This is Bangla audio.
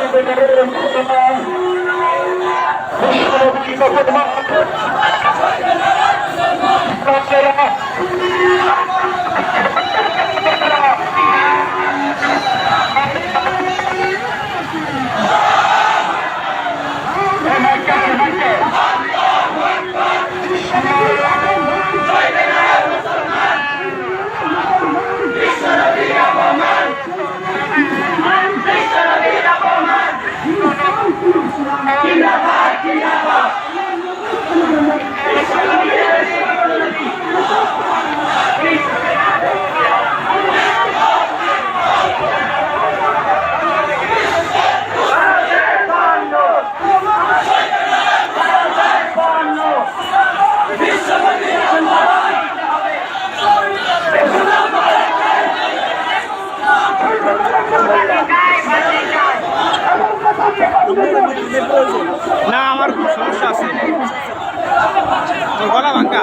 বিশ্ববিদ্যালয় মুসলমানের বন্ধু না আমার খুব সমস্যা আছে। গলা ভাঙ্গা।